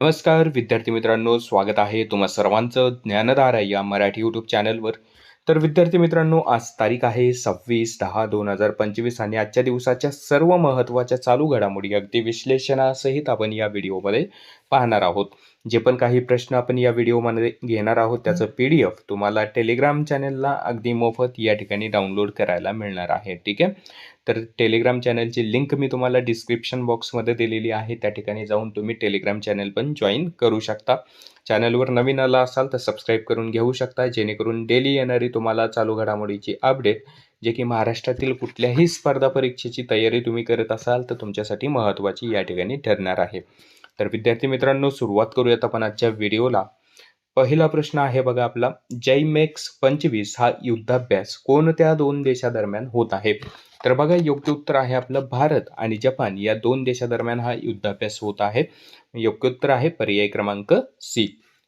नमस्कार विद्यार्थी मित्रांनो स्वागत आहे तुम्हा सर्वांचं ज्ञानधारा या मराठी यूट्यूब चॅनलवर तर विद्यार्थी मित्रांनो आज तारीख आहे सव्वीस दहा दोन हजार पंचवीस आणि आजच्या दिवसाच्या सर्व महत्त्वाच्या चालू घडामोडी अगदी विश्लेषणासहित आपण या व्हिडिओमध्ये पाहणार आहोत. जे पण काही प्रश्न आपण या व्हिडिओमध्ये घेणार आहोत त्याचं पी डी एफ तुम्हाला टेलिग्राम चॅनलला अगदी मोफत या ठिकाणी डाउनलोड करायला मिळणार आहे ठीक आहे? तर टेलिग्राम चॅनलची लिंक मी तुम्हाला डिस्क्रिप्शन बॉक्समध्ये दिलेली आहे. त्या ठिकाणी जाऊन तुम्ही टेलिग्राम चॅनल पण जॉईन करू शकता. चॅनलवर नवीन आला असाल तर सबस्क्राईब करून घेऊ शकता. जेणेकरून डेली येणारी तुम्हाला चालू घडामोडीची अपडेट जे की महाराष्ट्रातील कुठल्याही स्पर्धा परीक्षेची तयारी तुम्ही करत असाल तर तुमच्यासाठी महत्त्वाची या ठिकाणी ठरणार आहे. तर विद्यार्थी मित्रांनो सुरुवात करूयात आपण आजच्या व्हिडिओला पहिला प्रश्न आहे बघा आपला. जैमेक्स पंचवीस हा युद्धाभ्यास कोणत्या दोन देशादरम्यान होत आहे? तर बघा योग्य उत्तर आहे आपलं भारत आणि जपान. या दोन देशादरम्यान हा युद्धाभ्यास होत आहे. योग्य उत्तर आहे पर्याय क्रमांक सी.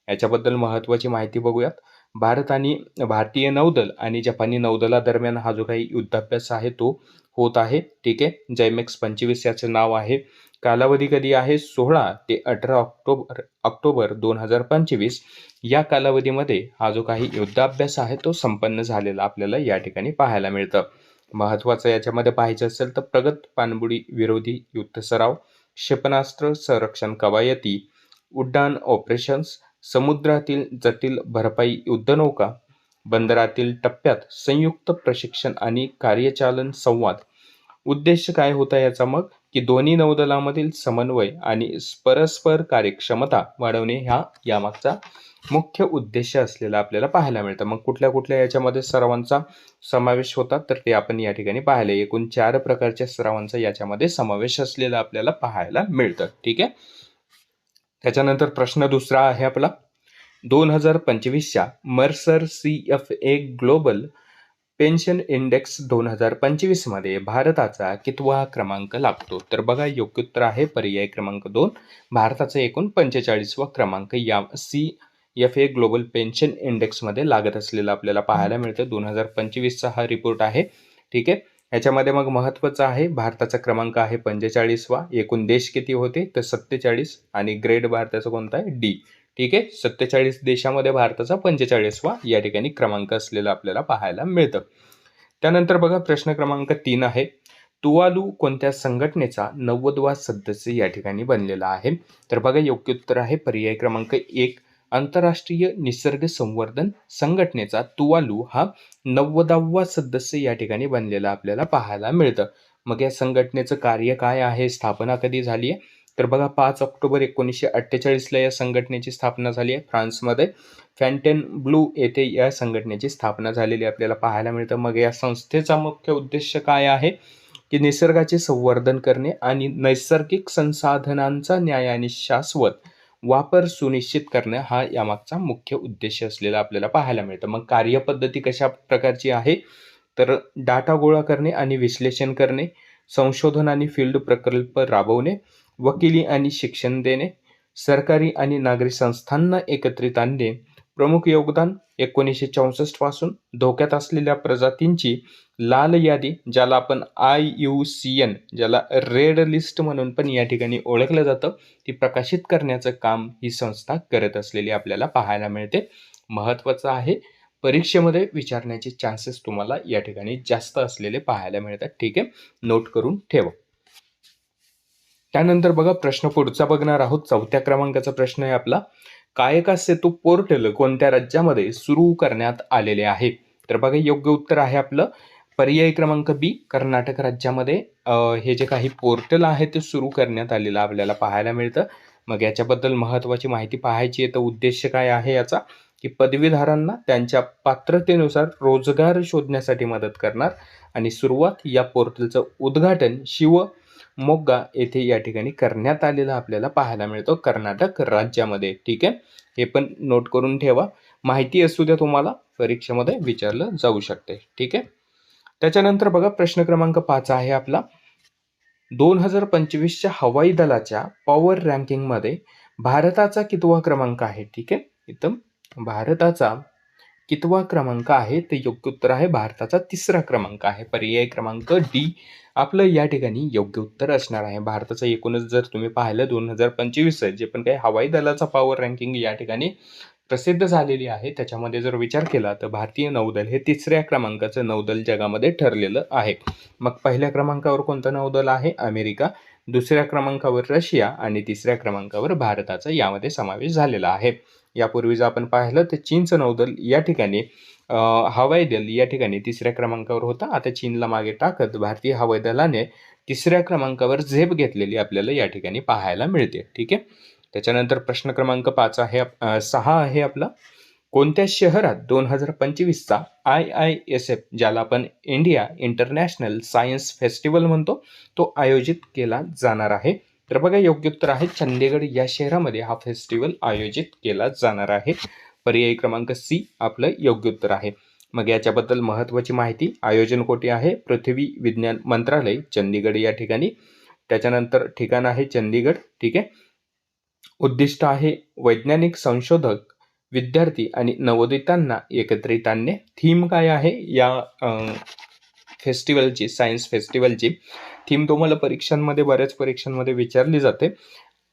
याच्याबद्दल महत्त्वाची माहिती बघूयात. भारत आणि भारतीय नौदल आणि जपानी नौदलादरम्यान हा जो काही युद्धाभ्यास आहे तो होत आहे. ठीक आहे? जैमेक्स पंचवीस याचं नाव आहे. कालावधी कधी आहे? सोळा ते अठरा ऑक्टोबर ऑक्टोबर दोन हजार पंचवीस. या कालावधीमध्ये हा जो काही युद्धाभ्यास आहे तो संपन्न झालेला आपल्याला या ठिकाणी पाहायला मिळतं. महत्त्वाचं याच्यामध्ये पाहायचं असेल तर प्रगत पाणबुडी विरोधी युद्ध सराव क्षेपणास्त्र संरक्षण कवायती उड्डाण ऑपरेशन्स समुद्रातील जटिल भरपाई युद्धनौका बंदरातील टप्प्यात संयुक्त प्रशिक्षण आणि कार्यचालन संवाद. उद्देश काय होता याचा मग? की दोन्ही नौदलामधील समन्वय आणि परस्पर कार्यक्षमता वाढवणे ह्या यामागचा मुख्य उद्देश असलेला आपल्याला पाहायला मिळतं. मग कुठल्या कुठल्या याच्यामध्ये सरावांचा समावेश होता? तर ते आपण या ठिकाणी पाहिले एकूण चार प्रकारच्या सरावांचा याच्यामध्ये समावेश असलेला आपल्याला पाहायला मिळतं. ठीक आहे? त्याच्यानंतर प्रश्न दुसरा आहे आपला. दोन हजार पंचवीसच्या Mercer C F A global pension index दोन हजार पंचवीसमध्ये भारताचा कितवा क्रमांक लागतो? तर बघा योग्य उत्तर आहे पर्याय क्रमांक दोन. भारताचा एकूण पंचेचाळीसवा क्रमांक या C F A global pension इंडेक्समध्ये लागत असलेला आपल्याला पाहायला मिळतं. दोन हजार पंचवीसचा हा रिपोर्ट आहे. ठीक आहे? याच्यामध्ये मग महत्त्वाचं आहे भारताचा क्रमांक आहे पंचेचाळीसवा. एकूण देश किती होते? तर सत्तेचाळीस आणि ग्रेड भारताचा कोणता आहे? डी ठीक आहे? सत्तेचाळीस देशामध्ये भारताचा पंचेचाळीसवा या ठिकाणी क्रमांक असलेला आपल्याला पाहायला मिळतं. त्यानंतर बघा प्रश्न क्रमांक तीन आहे. तुवालू कोणत्या संघटनेचा नव्वदवा सदस्य या ठिकाणी बनलेला आहे? तर बघा योग्य उत्तर आहे पर्याय क्रमांक एक. आंतरराष्ट्रीय निसर्ग संवर्धन संघटनेचा तुवालू हा नव्वदावा सदस्य या ठिकाणी बनलेला आपल्याला पाहायला मिळतं. मग या संघटनेचं कार्य काय आहे? स्थापना कधी झाली आहे? तर बघा पाच ऑक्टोबर एकोणीसशे अठ्ठेचाळीसला या संघटनेची स्थापना झाली आहे फ्रान्समध्ये. फॅन्टेन ब्लू येथे या संघटनेची स्थापना झालेली आपल्याला पाहायला मिळतं. मग या संस्थेचा मुख्य उद्देश काय आहे? की निसर्गाचे संवर्धन करणे आणि नैसर्गिक संसाधनांचा न्याय आणि शाश्वत वापर सुनिश्चित करणं हा यामागचा मुख्य उद्देश असलेला आपल्याला पाहायला मिळतं. मग कार्यपद्धती कशा प्रकारची आहे? तर डाटा गोळा करणे आणि विश्लेषण करणे संशोधन आणि फील्ड प्रकल्प राबवणे वकिली आणि शिक्षण देणे सरकारी आणि नागरी संस्थांना एकत्रित आणणे प्रमुख योगदान एकोणीसशे चौसष्टपासून धोक्यात असलेल्या प्रजातींची लाल यादी ज्याला आपण आय यू सी एन ज्याला रेड लिस्ट म्हणून पण या ठिकाणी ओळखलं जातं ती प्रकाशित करण्याचं काम ही संस्था करत असलेली आपल्याला पाहायला मिळते. महत्त्वाचं आहे परीक्षेमध्ये विचारण्याचे चान्सेस तुम्हाला या ठिकाणी जास्त असलेले पाहायला मिळतात. ठीक आहे नोट करून ठेवा. त्यानंतर बघा प्रश्न पुढचा बघणार आहोत. चौथ्या क्रमांकाचा प्रश्न आहे आपला. कायका सेतू पोर्टल कोणत्या राज्यामध्ये सुरू करण्यात आलेले आहे? तर बघा योग्य उत्तर आहे आपलं. पर्याय क्रमांक बी कर्नाटक राज्यामध्ये हे जे काही पोर्टल आहे ते सुरू करण्यात आलेलं आपल्याला पाहायला मिळतं. मग याच्याबद्दल महत्त्वाची माहिती पाहायची आहे तर उद्देश काय आहे याचा? की पदवीधारांना त्यांच्या पात्रतेनुसार रोजगार शोधण्यासाठी मदत करणार. आणि सुरुवात या पोर्टलचं उद्घाटन शिव मोग्गा येथे या ठिकाणी करण्यात आलेला आपल्याला पाहायला मिळतो. कर्नाटक राज्यामध्ये. ठीक आहे? हे पण नोट करून ठेवा. माहिती असू द्या तुम्हाला. परीक्षेमध्ये विचारलं जाऊ शकते. ठीक आहे? त्याच्यानंतर बघा प्रश्न क्रमांक पाच आहे आपला. दोन हजार पंचवीसच्या हवाई दलाच्या पॉवर रँकिंगमध्ये भारताचा कितवा क्रमांक आहे? ठीक आहे? इथं भारताचा कितवा क्रमांक आहे तर योग्य उत्तर आहे. भारताचा तिसरा क्रमांक आहे. पर्याय क्रमांक डी आपलं या ठिकाणी योग्य उत्तर असणार आहे. भारताचं एकूणच जर तुम्ही पाहिलं दोन हजार पंचवीस जे पण काही हवाई दलाचा पॉवर रँकिंग या ठिकाणी प्रसिद्ध झालेली आहे. त्याच्यामध्ये जर विचार केला तर भारतीय नौदल हे तिसऱ्या क्रमांकाचं नौदल जगामध्ये ठरलेलं आहे. मग पहिल्या क्रमांकावर कोणतं नौदल आहे? अमेरिका. दुसऱ्या क्रमांकावर रशिया आणि तिसऱ्या क्रमांकावर भारताचा यामध्ये समावेश झालेला आहे. यापूर्वी जर आपण पाहिलं तर चीनचं नौदल या ठिकाणी हवाई दल या ठिकाणी तिसऱ्या क्रमांकावर होता. आता चीनला मागे टाकत भारतीय हवाई दलाने तिसऱ्या क्रमांकावर झेप घेतलेली आपल्याला या ठिकाणी पाहायला मिळते. ठीक आहे? त्याच्यानंतर प्रश्न क्रमांक पाच आहे सहा आहे आपला. कोणत्या शहरात दोन हजार पंचवीसचा आय आय एस एफ ज्याला आपण इंडिया इंटरनॅशनल सायन्स फेस्टिवल म्हणतो तो आयोजित केला जाणार आहे? तर बघा योग्य उत्तर आहे चंदीगड या शहरामध्ये हा फेस्टिवल आयोजित केला जाणार आहे. पर्याय क्रमांक सी आपलं योग्य उत्तर आहे. मग याच्याबद्दल महत्त्वाची माहिती आयोजन कोठे आहे? पृथ्वी विज्ञान मंत्रालय चंदीगड या ठिकाणी. त्याच्यानंतर ठिकाण आहे चंदीगड ठीक आहे. उद्दिष्ट आहे वैज्ञानिक संशोधक विद्यार्थी आणि नवोदितांना एकत्रित आणणे थीम काय आहे? या फेस्टिवलची सायन्स फेस्टिवलची. थीम तुम्हाला परीक्षांमध्ये बऱ्याच परीक्षांमध्ये विचारली जाते.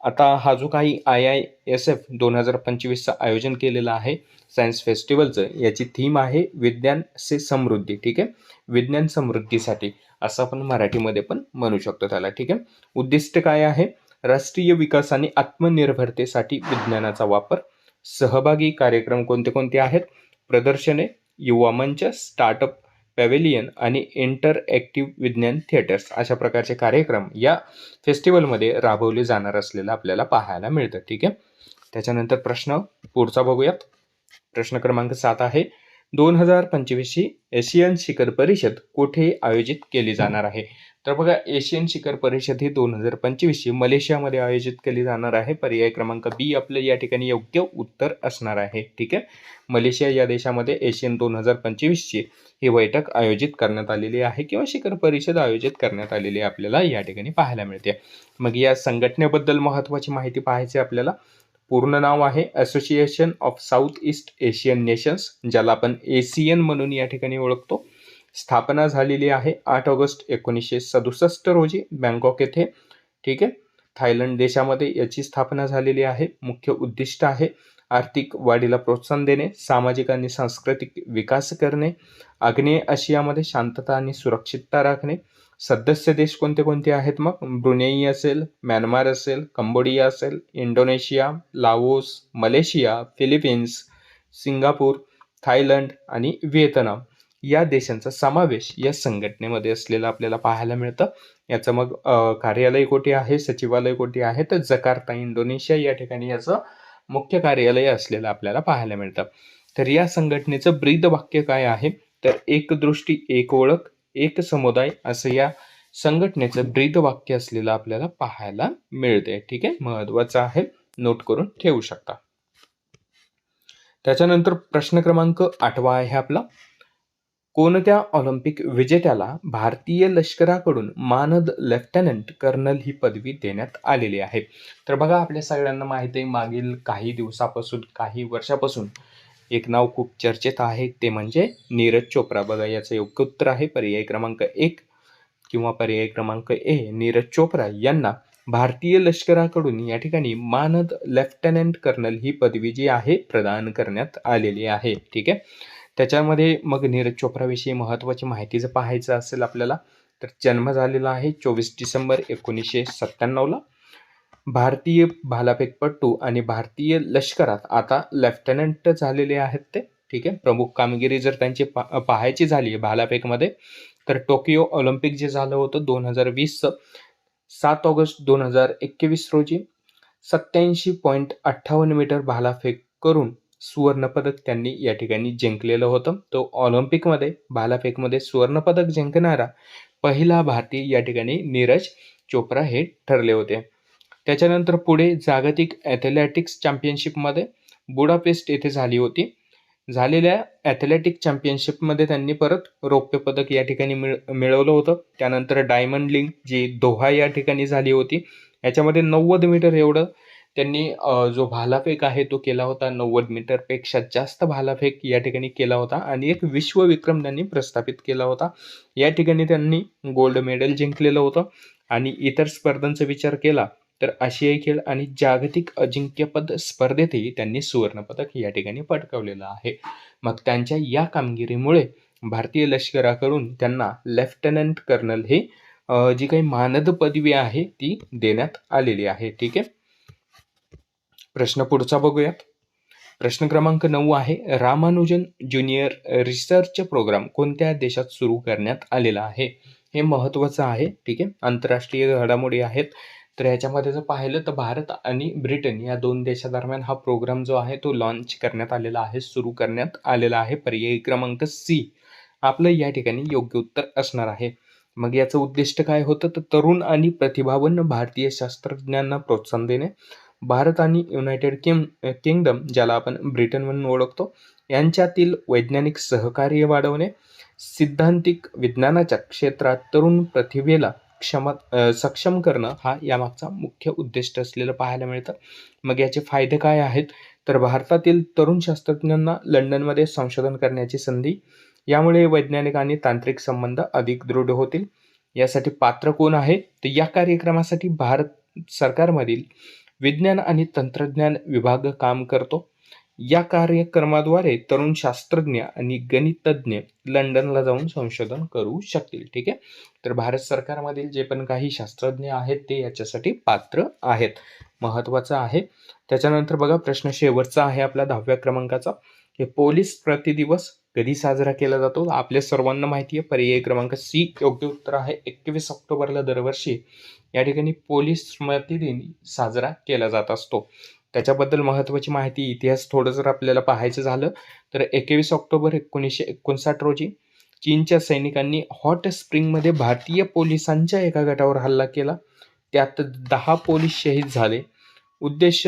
आता हा जो काही आय आय एस एफ दोन हजार पंचवीसचं आयोजन केलेलं आहे सायन्स फेस्टिवलचं याची थीम आहे विज्ञान से समृद्धी ठीक आहे? विज्ञान समृद्धीसाठी असं आपण मराठीमध्ये पण म्हणू शकतो त्याला ठीक आहे? उद्दिष्ट काय आहे? राष्ट्रीय विकास आणि आत्मनिर्भरतेसाठी विज्ञानाचा वापर. सहभागी कार्यक्रम कोणते कोणते आहेत? प्रदर्शने युवा मंच स्टार्टअप पॅवेलियन आणि इंटरॲक्टिव्ह विज्ञान थिएटर्स अशा प्रकारचे कार्यक्रम या फेस्टिवलमध्ये राबवले जाणार असलेलं आपल्याला पाहायला मिळतं ठीक आहे? त्याच्यानंतर प्रश्न पुढचा बघूयात. प्रश्न क्रमांक सात आहे. दोन हजार पंचवीसची एशियन शिखर परिषद कुठे आयोजित केली जाणार आहे? तर बघा एशियन शिखर परिषद ही दोन हजार पंचवीसची मलेशियामध्ये आयोजित केली जाणार आहे. पर्याय क्रमांक बी आपलं या ठिकाणी योग्य उत्तर असणार आहे. ठीक आहे? मलेशिया या देशामध्ये एशियन दोन हजार पंचवीसची ही बैठक आयोजित करण्यात आलेली आहे किंवा शिखर परिषद आयोजित करण्यात आलेली आपल्याला या ठिकाणी पाहायला मिळते. मग या संघटनेबद्दल महत्त्वाची माहिती पाहायची आपल्याला. पूर्ण नाव आहे association of south east Asian nations ज्याला आपण एशियन म्हणून या ठिकाणी ओळखतो. स्थापना झालेली आहे आठ ऑगस्ट एकोणीसशे सदुसष्ट रोजी बँकॉक येथे. ठीक आहे? थायलंड देशामध्ये याची स्थापना झालेली आहे. मुख्य उद्दिष्ट आहे आर्थिक वाढीला प्रोत्साहन देणे सामाजिक आणि सांस्कृतिक विकास करणे आग्नेय आशियामध्ये शांतता आणि सुरक्षितता राखणे सदस्य देश कोणते कोणते आहेत मग? ब्रुनेई असेल म्यानमार असेल कंबोडिया असेल Indonesia Laos Malaysia Philippines Singapore Thailand आणि व्हिएतनाम. या देशांचा समावेश या संघटनेमध्ये असलेला आपल्याला पाहायला मिळतं. याचं मग कार्यालय कोठे आहे? सचिवालय कोठे आहे? तर जकार्ता इंडोनेशिया या ठिकाणी याचं मुख्य कार्यालय असलेलं आपल्याला पाहायला मिळतं. तर या संघटनेचं ब्रीद वाक्य काय आहे? तर एक दृष्टी एक ओळख एक समुदाय असं या संघटनेचं ब्रीदवाक्य असलेलं आपल्याला पाहायला मिळते. ठीक आहे? महत्वाचं आहे. नोट करून ठेवू शकता. त्याच्यानंतर प्रश्न क्रमांक आठवा आहे आपला. कोणत्या ऑलिम्पिक विजेत्याला भारतीय लष्कराकडून मानद लेफ्टनंट कर्नल ही पदवी देण्यात आलेली आहे? तर बघा आपल्या सगळ्यांना माहिती आहे मागील काही दिवसापासून काही वर्षापासून एक नाव खूप चर्चेत आहे ते म्हणजे नीरज चोप्रा. बघा याचं योग्य उत्तर आहे पर्याय क्रमांक एक किंवा पर्याय क्रमांक ए. नीरज चोप्रा यांना भारतीय लष्कराकडून या ठिकाणी मानद लेफ्टनंट कर्नल ही पदवी जी आहे प्रदान करण्यात आलेली आहे. ठीक आहे? त्याच्यामध्ये मग नीरज चोप्राविषयी महत्त्वाची माहिती जर पाहायचं असेल आपल्याला तर जन्म झालेला आहे चोवीस डिसेंबर एकोणीसशे सत्त्याण्णवला. भारतीय भालाफेकपटू आणि भारतीय लष्करात आता लेफ्टनंट झालेले आहेत ते ठीक आहे? प्रमुख कामगिरी जर त्यांची पा पाहायची झाली आहे भालाफेकमध्ये तर टोकियो ऑलिम्पिक जे झालं होतं दोन हजार वीसचं सात ऑगस्ट दोन हजार एकवीस रोजी सत्याऐंशी पॉईंट अठ्ठावन्न मीटर भालाफेक करून सुवर्णपदक त्यांनी या ठिकाणी जिंकलेलं होतं. तो ऑलिम्पिकमध्ये भालाफेकमध्ये सुवर्णपदक जिंकणारा पहिला भारतीय या ठिकाणी नीरज चोप्रा हे ठरले होते. त्याच्यानंतर पुढे जागतिक ॲथलेटिक्स चॅम्पियनशिपमध्ये बुडापेस्ट येथे झाली होती. झालेल्या ॲथलेटिक चॅम्पियनशिपमध्ये त्यांनी परत रौप्य पदक या ठिकाणी मिळ मिळवलं होतं. त्यानंतर डायमंड लिंग जी दोहा या ठिकाणी झाली होती. याच्यामध्ये नव्वद मीटर एवढं त्यांनी जो भालाफेक आहे तो केला होता. नव्वद मीटरपेक्षा जास्त भालाफेक या ठिकाणी केला होता आणि एक विश्वविक्रम त्यांनी प्रस्थापित केला होता. या ठिकाणी त्यांनी गोल्ड मेडल जिंकलेलं होतं आणि इतर स्पर्धांचा विचार केला तर आशियाई खेळ आणि जागतिक अजिंक्यपद स्पर्धेतही त्यांनी सुवर्णपदक या ठिकाणी पटकावलेलं आहे. मग त्यांच्या या कामगिरीमुळे भारतीय लष्कराकडून त्यांना लेफ्टनंट कर्नल हे जी काही मानद पदवी आहे ती देण्यात आलेली आहे. ठीक आहे? प्रश्न पुढचा बघूयात. प्रश्न क्रमांक नऊ आहे रामानुजन ज्युनियर रिसर्च प्रोग्राम कोणत्या देशात सुरू करण्यात आलेला आहे? हे महत्त्वाचं आहे. ठीक आहे? आंतरराष्ट्रीय घडामोडी आहेत. तर ह्याच्यामध्ये जर पाहिलं तर भारत आणि ब्रिटन या दोन देशादरम्यान हा प्रोग्राम जो आहे तो लॉन्च करण्यात आलेला आहे सुरू करण्यात आलेला आहे. पर्यायी क्रमांक सी आपलं या ठिकाणी योग्य उत्तर असणार आहे. मग याचं उद्दिष्ट काय होतं? तर तरुण आणि प्रतिभावंत भारतीय शास्त्रज्ञांना प्रोत्साहन देणे. भारत आणि युनायटेड किंग किंगडम ज्याला आपण ब्रिटन म्हणून ओळखतो यांच्यातील वैज्ञानिक सहकार्य वाढवणे. सिद्धांतिक विज्ञानाच्या क्षेत्रात तरुण प्रतिभेला क्षमा सक्षम करणं हा यामागचा मुख्य उद्दिष्ट असलेलं पाहायला मिळतं. मग याचे फायदे काय आहेत? तर भारतातील तरुण शास्त्रज्ञांना लंडनमध्ये संशोधन करण्याची संधी यामुळे वैज्ञानिक आणि तांत्रिक संबंध अधिक दृढ होतील. यासाठी पात्र कोण आहे? तर या कार्यक्रमासाठी भारत सरकारमधील विज्ञान आणि तंत्रज्ञान विभाग काम करतो. या कार्यक्रमाद्वारे तरुण शास्त्रज्ञ आणि गणितज्ञ लंडनला जाऊन संशोधन करू शकतील ठीक आहे? तर भारत सरकारमधील जे पण काही शास्त्रज्ञ आहेत ते याच्यासाठी पात्र आहेत. महत्त्वाचं आहे. त्याच्यानंतर बघा प्रश्न शेवटचा आहे आपला दहाव्या क्रमांकाचा. हे पोलीस प्रतिदिवस कधी साजरा केला जातो? आपल्या सर्वांना माहिती आहे पर्याय क्रमांक सी योग्य उत्तर आहे. एकवीस ऑक्टोबरला दरवर्षी या ठिकाणी पोलीस स्मृती दिन साजरा केला जात असतो. त्याच्याबद्दल महत्त्वाची माहिती इतिहास थोडं जर आपल्याला पाहायचं झालं तर एकवीस ऑक्टोबर एकोणीसशे एकोणसाठ रोजी चीनच्या सैनिकांनी हॉट स्प्रिंगमध्ये भारतीय पोलिसांच्या एका गटावर हल्ला केला. त्यात दहा पोलीस शहीद झाले. उद्देश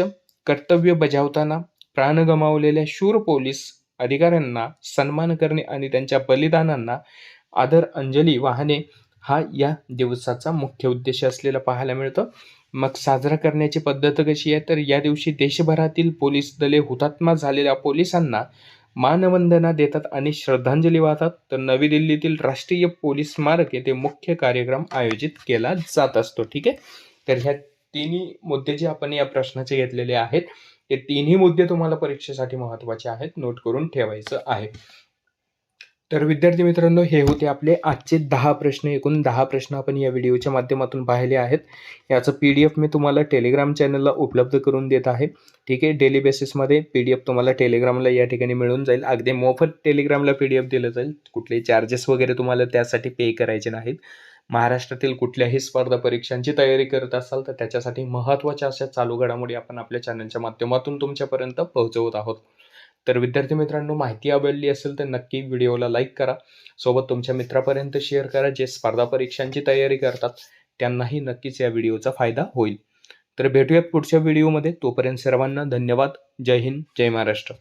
कर्तव्य बजावताना प्राण गमावलेल्या शूर पोलीस अधिकाऱ्यांना सन्मान करणे आणि त्यांच्या बलिदानांना आदर अंजली वाहणे हा या दिवसाचा मुख्य उद्देश असलेला पाहायला मिळतं. मग साजरा करण्याची पद्धत कशी आहे? तर या दिवशी देशभरातील पोलीस दले हुतात्मा झालेल्या पोलिसांना मानवंदना देतात आणि श्रद्धांजली वाहतात. तर नवी दिल्लीतील राष्ट्रीय पोलीस स्मारक येथे मुख्य कार्यक्रम आयोजित केला जात असतो. ठीक आहे? तर ह्या तिन्ही मुद्दे जे आपण या प्रश्नाचे घेतलेले आहेत ते तिन्ही मुद्दे तुम्हाला परीक्षेसाठी महत्त्वाचे आहेत. नोट करून ठेवायचं आहे. तर विद्यार्थी मित्रांनो हे होते आपले आजचे दहा प्रश्न. एकूण दहा प्रश्न आपण या व्हिडिओच्या माध्यमातून पाहिले आहेत. याचं पी डी एफ मी तुम्हाला टेलिग्राम चॅनलला उपलब्ध करून देत आहे. ठीक आहे? डेली बेसिसमध्ये पी डी एफ तुम्हाला टेलिग्रामला या ठिकाणी मिळून जाईल. अगदी मोफत टेलिग्रामला पी डी एफ दिलं जाईल. कुठलेही चार्जेस वगैरे तुम्हाला त्यासाठी पे करायचे नाहीत. महाराष्ट्रातील कुठल्याही स्पर्धा परीक्षांची तयारी करत असाल तर त्याच्यासाठी महत्त्वाच्या अशा चालू घडामोडी आपण आपल्या चॅनलच्या माध्यमातून तुमच्यापर्यंत पोहोचवत आहोत. तर विद्यार्थी मित्रांनो माहिती आवडली असेल तर नक्की व्हिडिओला लाईक करा. सोबत तुमच्या मित्रापर्यंत शेअर करा जे स्पर्धा परीक्षांची तयारी करतात त्यांनाही नक्कीच या व्हिडिओचा फायदा होईल. तर भेटूयात पुढच्या व्हिडिओमध्ये. तोपर्यंत सर्वांना धन्यवाद. जय हिंद जय महाराष्ट्र.